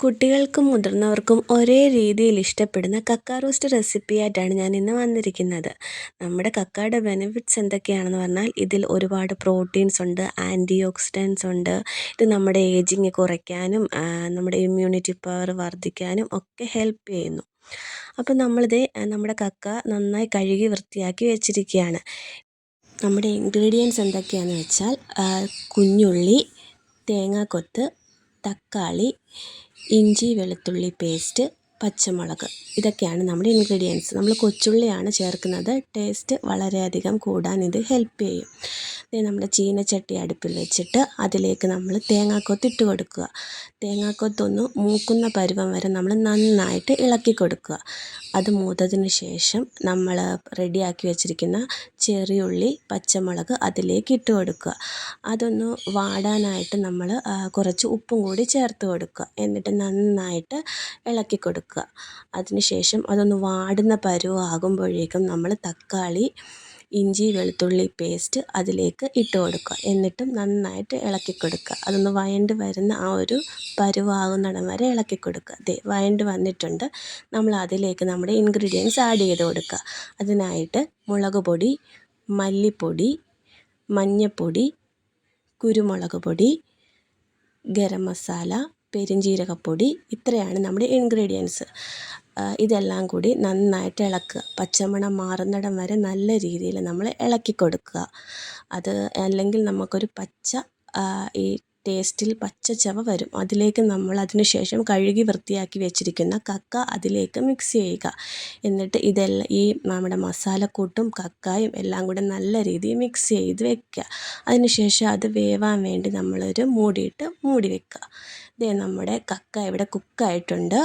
കുട്ടികൾക്കും മുതിർന്നവർക്കും ഒരേ രീതിയിൽ ഇഷ്ടപ്പെടുന്ന കക്ക റോസ്റ്റ് റെസിപ്പിയായിട്ടാണ് ഞാൻ ഇന്ന് വന്നിരിക്കുന്നത്. നമ്മുടെ കക്കയുടെ ബെനിഫിറ്റ്സ് എന്തൊക്കെയാണെന്ന് പറഞ്ഞാൽ ഇതിൽ ഒരുപാട് പ്രോട്ടീൻസ് ഉണ്ട് ആന്റി ഓക്സിഡൻസ് ഉണ്ട്. ഇത് നമ്മുടെ ഏജിങ് കുറയ്ക്കാനും നമ്മുടെ ഇമ്മ്യൂണിറ്റി പവർ വർദ്ധിക്കാനും ഒക്കെ ഹെൽപ്പ് ചെയ്യുന്നു. അപ്പോൾ നമ്മളിത് നമ്മുടെ കക്ക നന്നായി കഴുകി വൃത്തിയാക്കി വെച്ചിരിക്കുകയാണ്. നമ്മുടെ ഇൻഗ്രീഡിയൻസ് എന്തൊക്കെയാണെന്ന് വെച്ചാൽ കുഞ്ഞുള്ളി തേങ്ങാക്കൊത്ത് തക്കാളി ഇഞ്ചി വെളുത്തുള്ളി പേസ്റ്റ് പച്ചമുളക്. ഇതൊക്കെയാണ് നമ്മുടെ ഇൻഗ്രീഡിയൻസ് നമ്മൾ കൊച്ചുള്ളിയാണ് ചേർക്കുന്നത്. ടേസ്റ്റ് വളരെയധികം കൂടാൻ ഇത് ഹെൽപ്പ് ചെയ്യും. നമ്മുടെ ചീനച്ചട്ടി അടുപ്പിൽ വെച്ചിട്ട് അതിലേക്ക് നമ്മൾ തേങ്ങാക്കൊത്ത് ഇട്ട് കൊടുക്കുക. തേങ്ങാക്കൊത്തൊന്ന് മൂക്കുന്ന പരുവം വരെ നമ്മൾ നന്നായിട്ട് ഇളക്കി കൊടുക്കുക. അത് മൂത്തതിന് ശേഷം നമ്മൾ റെഡിയാക്കി വെച്ചിരിക്കുന്ന ചെറിയുള്ളി പച്ചമുളക് അതിലേക്ക് ഇട്ട് കൊടുക്കുക. അതൊന്ന് വാടാനായിട്ട് നമ്മൾ കുറച്ച് ഉപ്പും കൂടി ചേർത്ത് കൊടുക്കുക. എന്നിട്ട് നന്നായിട്ട് ഇളക്കി കൊടുക്കുക. അതിന് ശേഷം അതൊന്ന് വാടുന്ന പരുവമാകുമ്പോഴേക്കും നമ്മൾ തക്കാളി ഇഞ്ചി വെളുത്തുള്ളി പേസ്റ്റ് അതിലേക്ക് ഇട്ട് കൊടുക്കുക. എന്നിട്ടും നന്നായിട്ട് ഇളക്കി കൊടുക്കുക. അതൊന്ന് വയണ്ട് വരുന്ന ആ ഒരു പരുവാകുന്നിടം വരെ ഇളക്കി കൊടുക്കുക. ദേ വയണ്ട് വന്നിട്ടുണ്ട്. നമ്മൾ അതിലേക്ക് നമ്മുടെ ഇൻഗ്രീഡിയൻസ് ആഡ് ചെയ്ത് കൊടുക്കുക. അതിനായിട്ട് മുളക് പൊടി മല്ലിപ്പൊടി മഞ്ഞൾപ്പൊടി കുരുമുളക് പൊടി ഗരം മസാല പെരുംജീരകപ്പൊടി ഇത്രയാണ് നമ്മുടെ ഇൻഗ്രീഡിയൻസ് ഇതെല്ലാം കൂടി നന്നായിട്ട് ഇളക്കുക. പച്ചമണം മാറുന്നിടം വരെ നല്ല രീതിയിൽ നമ്മൾ ഇളക്കി കൊടുക്കുക. അത് അല്ലെങ്കിൽ നമുക്കൊരു പച്ച ഈ ടേസ്റ്റിൽ പച്ച ചവ വരും. അതിലേക്ക് നമ്മൾ അതിനുശേഷം കഴുകി വൃത്തിയാക്കി വെച്ചിരിക്കുന്ന കക്ക അതിലേക്ക് മിക്സ് ചെയ്യുക. എന്നിട്ട് ഇതെല്ലാം ഈ നമ്മുടെ മസാലക്കൂട്ടും കക്കായും എല്ലാം കൂടെ നല്ല രീതിയിൽ മിക്സ് ചെയ്ത് വെക്കുക. അതിനുശേഷം അത് വേവാൻ വേണ്ടി നമ്മളൊരു മൂടിയിട്ട് മൂടി വെക്കുക. ഇതേ നമ്മുടെ കക്ക ഇവിടെ കുക്കായിട്ടുണ്ട്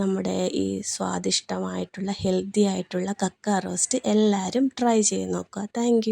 നമ്മുടെ ഈ സ്വാദിഷ്ടമായിട്ടുള്ള ഹെൽത്തി ആയിട്ടുള്ള കക്ക റോസ്റ്റ് എല്ലാവരും ട്രൈ ചെയ്ത് നോക്കുക. താങ്ക്